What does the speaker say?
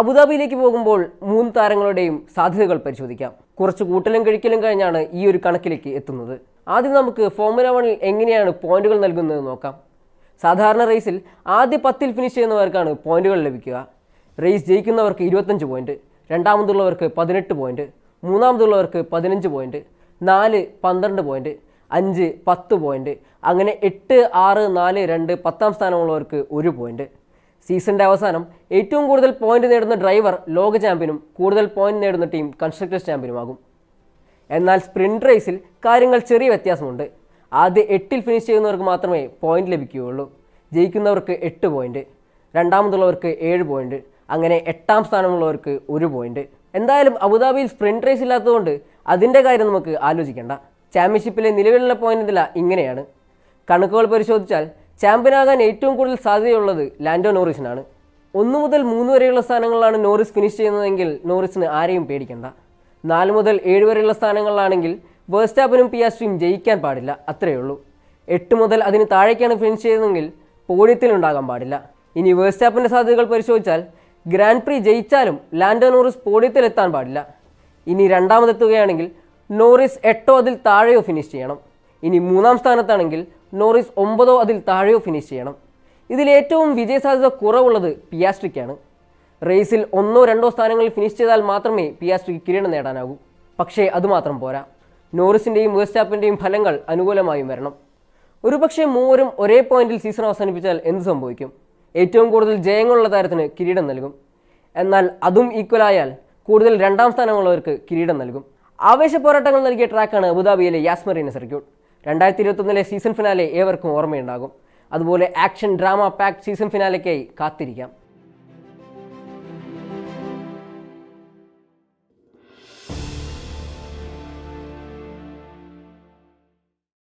അബുദാബിയിലേക്ക് പോകുമ്പോൾ മൂന്ന് താരങ്ങളുടെയും സാധ്യതകൾ പരിശോധിക്കാം. കുറച്ച് കൂട്ടലും കഴിക്കലും കഴിഞ്ഞാണ് ഈ ഒരു കണക്കിലേക്ക് എത്തുന്നത്. ആദ്യം നമുക്ക് ഫോർമുല വണിൽ എങ്ങനെയാണ് പോയിന്റുകൾ നൽകുന്നത് നോക്കാം. സാധാരണ റേസിൽ ആദ്യ പത്തിൽ ഫിനിഷ് ചെയ്യുന്നവർക്കാണ് പോയിന്റുകൾ ലഭിക്കുക. റേസ് ജയിക്കുന്നവർക്ക് ഇരുപത്തഞ്ച് പോയിന്റ് രണ്ടാമതുള്ളവർക്ക് പതിനെട്ട് പോയിന്റ് മൂന്നാമതുള്ളവർക്ക് പതിനഞ്ച് പോയിന്റ് നാല് പന്ത്രണ്ട് പോയിന്റ് അഞ്ച് പത്ത് പോയിന്റ് അങ്ങനെ എട്ട് ആറ് നാല് രണ്ട് പത്താം സ്ഥാനമുള്ളവർക്ക് ഒരു പോയിന്റ്. സീസണിന്റെ അവസാനം ഏറ്റവും കൂടുതൽ പോയിന്റ് നേടുന്ന ഡ്രൈവർ ലോക ചാമ്പ്യനും കൂടുതൽ പോയിന്റ് നേടുന്ന ടീം കൺസ്ട്രക്ടേഴ്സ് ചാമ്പ്യനുമാകും എന്നാൽ സ്പ്രിന്റ് റേസിൽ കാര്യങ്ങൾ ചെറിയ വ്യത്യാസമുണ്ട്. ആദ്യ എട്ടിൽ ഫിനിഷ് ചെയ്യുന്നവർക്ക് മാത്രമേ പോയിന്റ് ലഭിക്കുകയുള്ളൂ. ജയിക്കുന്നവർക്ക് എട്ട് പോയിന്റ് രണ്ടാമതുള്ളവർക്ക് ഏഴ് പോയിന്റ് അങ്ങനെ എട്ടാം സ്ഥാനമുള്ളവർക്ക് ഒരു പോയിന്റ് എന്തായാലും അബുദാബിയിൽ സ്പ്രിന്റ് റേസ് ഇല്ലാത്തതുകൊണ്ട് അതിന്റെ കാര്യം നമുക്ക് ആലോചിക്കേണ്ട. ചാമ്പ്യൻഷിപ്പിലെ നിലവിലുള്ള പോയിന്റ് നില ഇങ്ങനെയാണ്. കണക്കുകൾ പരിശോധിച്ചാൽ ചാമ്പ്യനാകാൻ ഏറ്റവും കൂടുതൽ സാധ്യതയുള്ളത് ലാൻഡോ നോറിസിനാണ്. ഒന്ന് മുതൽ മൂന്ന് വരെയുള്ള സ്ഥാനങ്ങളിലാണ് നോറിസ് ഫിനിഷ് ചെയ്യുന്നതെങ്കിൽ നോറിസിന് ആരെയും പേടിക്കണ്ട. നാല് മുതൽ ഏഴ് വരെയുള്ള സ്ഥാനങ്ങളിലാണെങ്കിൽ വേഴ്സ്റ്റാപ്പിനും പിയാസ്ട്രിയും ജയിക്കാൻ പാടില്ല അത്രയേ ഉള്ളൂ. എട്ട് മുതൽ അതിന് താഴേക്കാണ് ഫിനിഷ് ചെയ്യുന്നതെങ്കിൽ പോഡിയത്തിലുണ്ടാകാൻ പാടില്ല. ഇനി വേഴ്സ്റ്റാപ്പിന്റെ സാധ്യതകൾ പരിശോധിച്ചാൽ ഗ്രാൻഡ് പ്രീ ജയിച്ചാലും ലാൻഡോ നോറിസ് പോഡിയത്തിലെത്താൻ പാടില്ല. ഇനി രണ്ടാമതെത്തുകയാണെങ്കിൽ നോറിസ് എട്ടോ അതിൽ താഴെയോ ഫിനിഷ് ചെയ്യണം. ഇനി മൂന്നാം സ്ഥാനത്താണെങ്കിൽ നോറിസ് ഒമ്പതോ അതിൽ താഴെയോ ഫിനിഷ് ചെയ്യണം. ഇതിലേറ്റവും വിജയസാധ്യത കുറവുള്ളത് പിയാസ്ട്രിക്കാണ് റേസിൽ ഒന്നോ രണ്ടോ സ്ഥാനങ്ങളിൽ ഫിനിഷ് ചെയ്താൽ മാത്രമേ പിയാസ്ട്രിക്ക് കിരീടം നേടാനാകൂ. പക്ഷേ അതുമാത്രം പോരാ. നോറിസിന്റെയും വേസ്റ്റാപ്പിന്റെയും ഫലങ്ങൾ അനുകൂലമായും വരണം. ഒരുപക്ഷെ മൂവരും ഒരേ പോയിന്റിൽ സീസൺ അവസാനിപ്പിച്ചാൽ എന്ത് സംഭവിക്കും? ഏറ്റവും കൂടുതൽ ജയങ്ങളുള്ള താരത്തിന് കിരീടം നൽകും. എന്നാൽ അതും ഈക്വലായാൽ കൂടുതൽ രണ്ടാം സ്ഥാനമുള്ളവർക്ക് കിരീടം നൽകും. ആവേശ പോരാട്ടങ്ങൾ നൽകിയ ട്രാക്കാണ് അബുദാബിയിലെ യാസ്മറീന സർക്യൂട്ട് രണ്ടായിരത്തി ഇരുപത്തൊന്നിലെ സീസൺ ഫിനാലെ ഏവർക്കും ഓർമ്മയുണ്ടാകും. അതുപോലെ ആക്ഷൻ ഡ്രാമ പാക്ക് സീസൺ ഫിനാലയ്ക്കായി കാത്തിരിക്കാം.